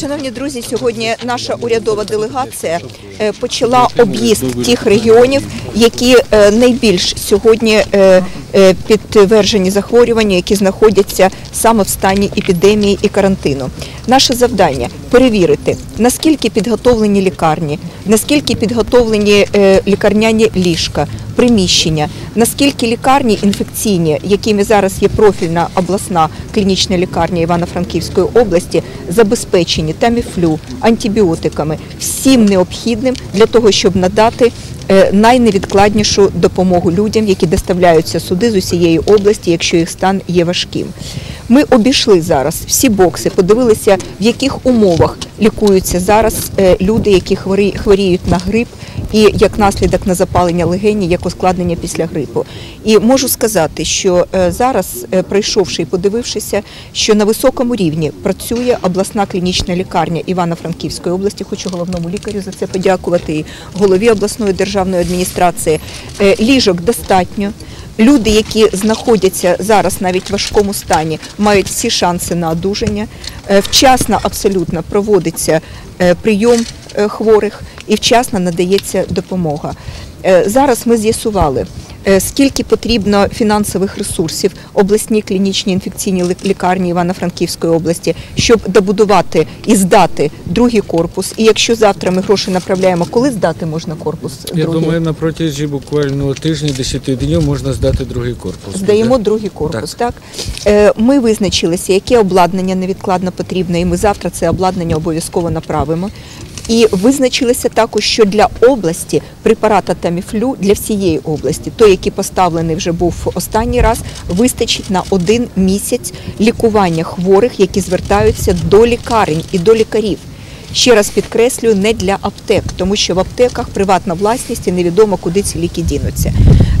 Шановні друзі, сьогодні наша урядова делегація е, почала об'їзд тих регіонів, які е, найбільш сьогодні е, підтверджені захворювання, які знаходяться саме в стані епідемії і карантину. Наше завдання перевірити, наскільки підготовлені лікарні, наскільки підготовлені е, лікарняні ліжка, приміщення, наскільки лікарні інфекційні, якими зараз є профільна обласна клінічна лікарня Івано-Франківської області, забезпечені таміфлю, антибіотиками, всім необхідним для того, щоб надати е, найневідкладнішу допомогу людям, які доставляються сюди з усієї області, якщо їх стан є важким. Ми обійшли зараз всі бокси, подивилися, в яких умовах лікуються зараз е, люди, які хворі- хворіють на грип, і як наслідок на запалення легені, як ускладнення після грипу. І можу сказати, що е, зараз, е, прийшовши і подивившися, що на високому рівні працює обласна клінічна лікарня Івано-Франківської області. Хочу головному лікарю за це подякувати і голові обласної державної адміністрації. Ліжок достатньо. Люди, які знаходяться зараз навіть в важкому стані, мають всі шанси на одужання. Е, Вчасно абсолютно проводиться е, прийом е, хворих і вчасно надається допомога. Зараз ми з'ясували, скільки потрібно фінансових ресурсів обласній клінічній інфекційній лікарні Івано-Франківської області, щоб добудувати і здати другий корпус. І якщо завтра ми гроші направляємо, коли здати можна корпус? Я другий? думаю, на протязі буквально тижня, 10 днів можна здати другий корпус. Здаємо буде? другий корпус. Так. Е, Ми визначилися, яке обладнання невідкладно потрібне, і ми завтра це обладнання обов'язково направимо. І визначилися також, що для області препарата Таміфлю для всієї області, той, який поставлений вже був останній раз, вистачить на один місяць лікування хворих, які звертаються до лікарень і до лікарів. Ще раз підкреслюю, не для аптек, тому що в аптеках приватна власність і невідомо, куди ці ліки дінуться.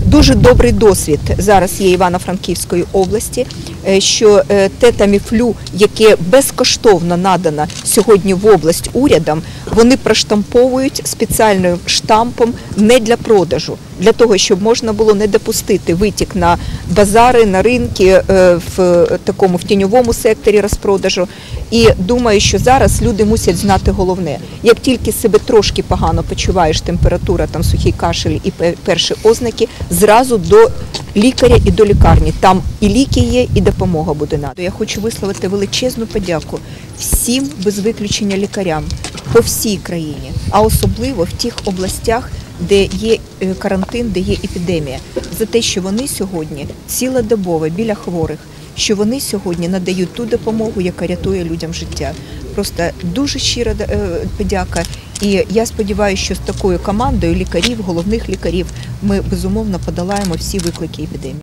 Дуже добрий досвід зараз є Івано-Франківської області, е, що е, те таміфлю, яке безкоштовно надано сьогодні в область урядом, вони проштамповують спеціальним штампом не для продажу, для того, щоб можна було не допустити витік на базари, на ринки е, в такому в тіньовому секторі розпродажу. І думаю, що зараз люди мусять знати головне: як тільки себе трошки погано почуваєш, температура, там сухий кашель і перші ознаки, зразу до лікаря і до лікарні. Там і ліки є, і допомога буде надана. Я хочу висловити величезну подяку всім без виключення лікарям по всій країні, а особливо в тих областях, де є е, карантин, де є епідемія, за те, що вони сьогодні цілодобово біля хворих, що вони сьогодні надають ту допомогу, яка рятує людям життя. Просто дуже щира е, подяка. І я сподіваюся, що з такою командою лікарів, головних лікарів, ми безумовно подолаємо всі виклики епідемії.